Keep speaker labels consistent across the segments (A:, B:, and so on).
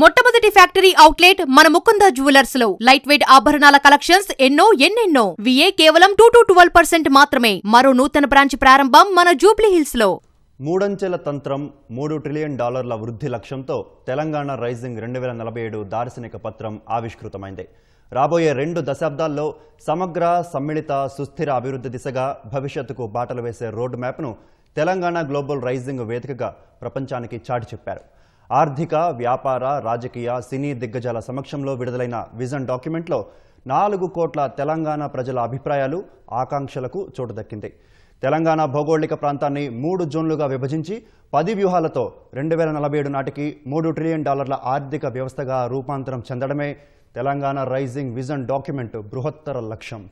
A: మొట్టమొదటి factory outlet మన ముకుంద జ్యువెలర్స్లో. లైట్ వెయిట్ ఆభరణాల కలెక్షన్స్ ఎన్నో ఎన్నెన్నో. విఏ కేవలం టూ టు ట్వెల్వ్ పర్సెంట్ మాత్రమే. మరో నూతన బ్రాంచ్ ప్రారంభం మన జూబ్లీ హిల్స్లో.
B: మూడంచెల తంత్రం మూడు ట్రిలియన్ డాలర్ల వృద్ధి లక్ష్యంతో తెలంగాణ రైజింగ్ రెండు వేల నలభై ఏడు దార్శనిక పత్రం ఆవిష్కృతమైంది. రాబోయే రెండు దశాబ్దాల్లో సమగ్ర సమ్మిళిత సుస్థిర అభివృద్ధి దిశగా భవిష్యత్తుకు బాటలు వేసే రోడ్ మ్యాప్ను తెలంగాణ గ్లోబల్ రైజింగ్ వేదికగా ప్రపంచానికి చాటి చెప్పారు. ఆర్థిక వ్యాపార రాజకీయ సినీ దిగ్గజాల సమక్షంలో విడుదలైన విజన్ డాక్యుమెంట్లో నాలుగు కోట్ల తెలంగాణ ప్రజల అభిప్రాయాలు ఆకాంక్షలకు చోటు దక్కింది. తెలంగాణ భౌగోళిక ప్రాంతాన్ని మూడు జోన్లుగా విభజించి పది వ్యూహాలతో రెండు వేల నలభై ఏడు నాటికి మూడు ట్రిలియన్ డాలర్ల ఆర్థిక వ్యవస్థగా రూపాంతరం చెందడమే తెలంగాణ రైజింగ్ విజన్ డాక్యుమెంట్ బృహత్తర లక్ష్యం.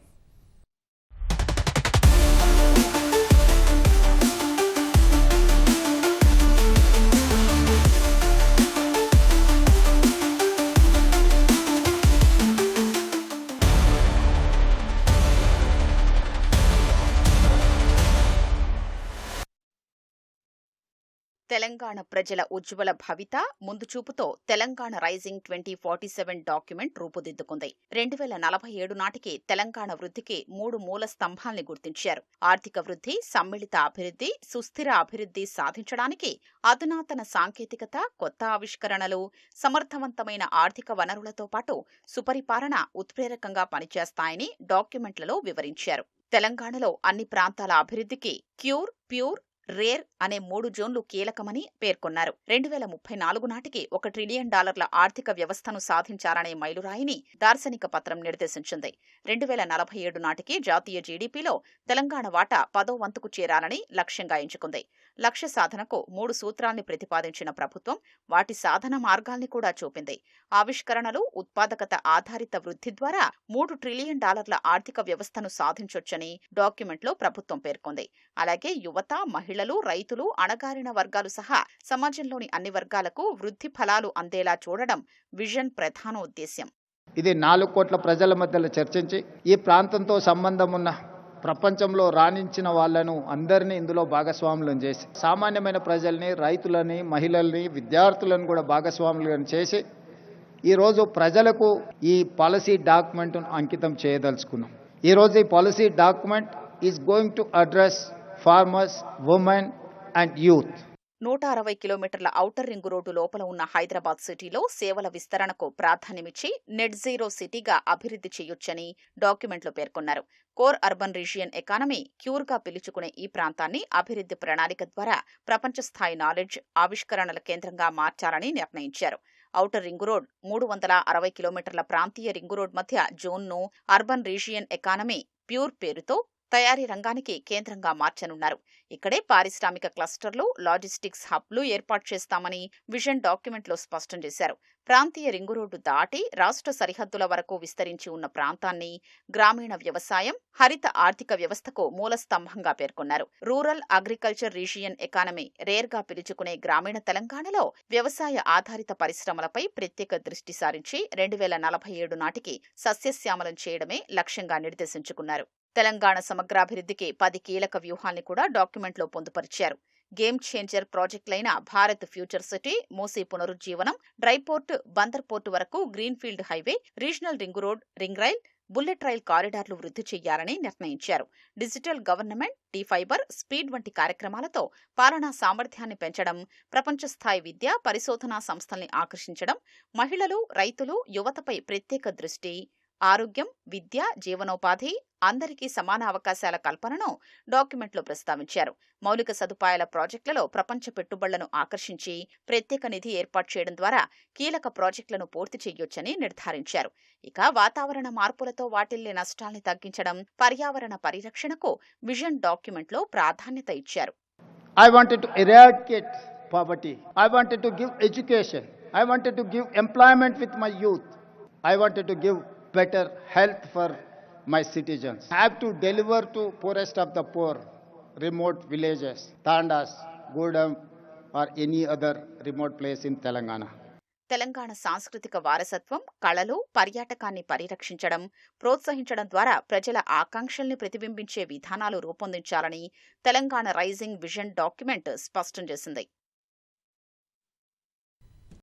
C: తెలంగాణ ప్రజల ఉజ్వల భవిత ముందు చూపుతో Telangana rising twenty forty seven document రూపుదిద్దుకుంది. రెండు వేల నలభై ఏడు నాటికి తెలంగాణ వృద్ధికి మూడు మూల స్తంభాల్ని గుర్తించారు. ఆర్థిక వృద్ధి సమ్మిళిత అభివృద్ధి సుస్థిర అభివృద్ధి సాధించడానికి అధునాతన సాంకేతికత కొత్త ఆవిష్కరణలు సమర్థవంతమైన ఆర్థిక వనరులతో పాటు సుపరిపాలన ఉత్ప్రేరకంగా పనిచేస్తాయని డాక్యుమెంట్లలో వివరించారు. తెలంగాణలో అన్ని ప్రాంతాల అభివృద్ధికి క్యూర్ ప్యూర్ రేర్ అనే మూడు జోన్లు కీలకమని పేర్కొన్నారు. రెండు వేల ముప్పై నాలుగు నాటికి ఒక ట్రిలియన్ డాలర్ల ఆర్థిక వ్యవస్థను సాధించాలనే మైలురాయిని దార్శనిక పత్రం నిర్దేశించింది. రెండు వేల నలభై ఏడు నాటికి జాతీయ జీడీపీలో తెలంగాణ వాటా పదో వంతుకు చేరాలని లక్ష్యంగా ఎంచుకుంది. లక్ష్య సాధనకు మూడు సూత్రాల్ని ప్రతిపాదించిన ప్రభుత్వం వాటి సాధన మార్గాల్ని కూడా చూపింది. ఆవిష్కరణలు ఉత్పాదకత ఆధారిత వృద్ధి ద్వారా మూడు ట్రిలియన్ డాలర్ల ఆర్థిక వ్యవస్థను సాధించొచ్చని డాక్యుమెంట్లో ప్రభుత్వం పేర్కొంది. అలాగే యువత మహిళ మహిళలు రైతులు అణగారిన వర్గాలు సహా సమాజంలోని అన్ని వర్గాలకు వృద్ధి ఫలాలు అందేలా చూడడం విజన్ ప్రధాన ఉద్దేశ్యం.
D: ఇది నాలుగు కోట్ల ప్రజల మధ్యలో చర్చించి ఈ ప్రాంతంతో సంబంధం ఉన్న ప్రపంచంలో రాణించిన వాళ్ళను అందరినీ ఇందులో భాగస్వాములను చేసి సామాన్యమైన ప్రజల్ని రైతులని మహిళల్ని విద్యార్థులను కూడా భాగస్వాములను చేసి ఈరోజు ప్రజలకు ఈ పాలసీ డాక్యుమెంట్ను అంకితం చేయదలుచుకున్నాం. ఈరోజు ఈ policy document is going to address farmers women and youth
C: నూట అరవై కిలోమీటర్ల ఔటర్ రింగు రోడ్డు లోపల ఉన్న హైదరాబాద్ సిటీలో సేవల విస్తరణకు ప్రాధాన్యమిచ్చి నెట్ జీరో సిటీగా అభివృద్ధి చేయొచ్చని డాక్యుమెంట్లో పేర్కొన్నారు. కోర్ అర్బన్ రీజియన్ ఎకానమీ క్యూర్గా పిలుచుకునే ఈ ప్రాంతాన్ని అభివృద్ధి ప్రణాళిక ద్వారా ప్రపంచ స్థాయి నాలెడ్జ్ ఆవిష్కరణల కేంద్రంగా మార్చాలని నిర్ణయించారు. ఔటర్ రింగు రోడ్ మూడు వందల అరవై కిలోమీటర్ల ప్రాంతీయ రింగు రోడ్ మధ్య జోన్ను అర్బన్ రీజియన్ ఎకానమీ ప్యూర్ పేరుతో తయారీ రంగానికి కేంద్రంగా మార్చనున్నారు. ఇక్కడే పారిశ్రామిక క్లస్టర్లు లాజిస్టిక్స్ హబ్లు ఏర్పాటు చేస్తామని విజన్ డాక్యుమెంట్లో స్పష్టం చేశారు. ప్రాంతీయ రింగు రోడ్డు దాటి రాష్ట్ర సరిహద్దుల వరకు విస్తరించి ఉన్న ప్రాంతాన్ని గ్రామీణ వ్యవసాయం హరిత ఆర్థిక వ్యవస్థకు మూల స్తంభంగా పేర్కొన్నారు. రూరల్ అగ్రికల్చర్ రీజియన్ ఎకానమీ రేర్గా పిలుచుకునే గ్రామీణ తెలంగాణలో వ్యవసాయ ఆధారిత పరిశ్రమలపై ప్రత్యేక దృష్టి సారించి రెండు వేల నలభై ఏడు నాటికి సస్యశ్యామలం చేయడమే లక్ష్యంగా నిర్దేశించుకున్నారు. తెలంగాణ సమగ్రాభివృద్ధికి పది కీలక వ్యూహాల్ని కూడా డాక్యుమెంట్లో పొందుపరిచారు. గేమ్ చేంజర్ ప్రాజెక్టులైన భారత్ ఫ్యూచర్ సిటీ మూసీ పునరుజ్జీవనం డ్రైపోర్ట్ బందర్ పోర్టు వరకు greenfield highway regional ring road ring rail bullet rail కారిడార్లు వృద్ధి చేయాలని నిర్ణయించారు. Digital government T fibre speed వంటి కార్యక్రమాలతో పాలనా సామర్థ్యాన్ని పెంచడం ప్రపంచ స్థాయి విద్య పరిశోధనా సంస్థల్ని ఆకర్షించడం మహిళలు రైతులు యువతపై ప్రత్యేక దృష్టి ఆరోగ్యం విద్య జీవనోపాధి అందరికీ సమాన అవకాశాల కల్పనను డాక్యుమెంట్లో ప్రస్తావించారు మౌలిక సదుపాయాల ప్రాజెక్టులలో ప్రపంచ పెట్టుబడులను ఆకర్షించి ప్రత్యేక నిధి ఏర్పాటు చేయడం ద్వారా కీలక ప్రాజెక్టులను పూర్తి చేయొచ్చని నిర్ధారించారు ఇక వాతావరణ మార్పులతో వాటిల్లే నష్టాల్ని తగ్గించడం పర్యావరణ పరిరక్షణకు విజన్ డాక్యుమెంట్లో ప్రాధాన్యత ఇచ్చారు
D: I wanted to eradicate poverty. I wanted to give education. I wanted to give employment with my youth. I wanted to give better health for my citizens. I have to deliver to poorest of the poor, remote villages, Tandas, Gudam, or any other remote place in Telangana.
C: Telangana సాంస్కృతిక వారసత్వం కళలు పర్యాటకాన్ని పరిరక్షించడం ప్రోత్సహించడం ద్వారా ప్రజల ఆకాంక్షల్ని ప్రతిబింబించే విధానాలు రూపొందించాలని తెలంగాణ రైజింగ్ విజన్ డాక్యుమెంట్ స్పష్టం చేసింది